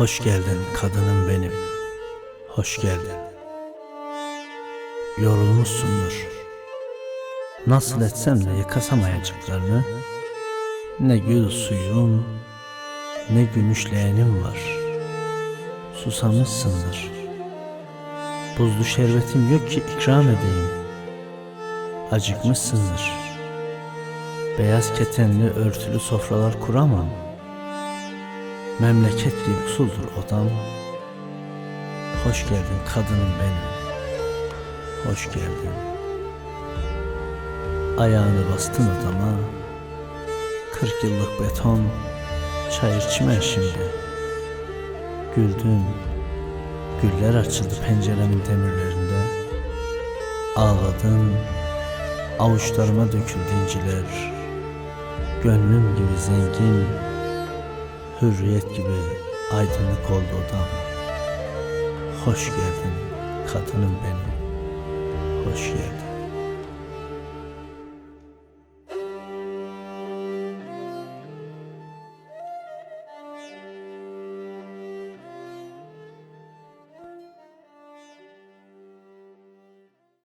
Hoş geldin kadınım benim. Hoş geldin. Yorulmuşsundur. Nasıl etsem de yıkasam ayacıklarını. Ne gül suyun, ne gümüşleyenim var. Susamışsındır. Buzlu şerbetim yok ki ikram edeyim. Acıkmışsındır. Beyaz ketenli örtülü sofralar kuramam. Memleket gibi odam. Hoş geldin kadınım benim. Hoş geldin. Ayağını bastın odama. Kırk yıllık beton. Çayır çimen şimdi. Güldün. Güller açıldı penceremin demirlerinde. Ağladın. Avuçlarıma döküldü inciler. Gönlüm gibi zengin. Hürriyet gibi aydınlık oldu odam. Hoş geldin kadınım benim. Hoş geldin.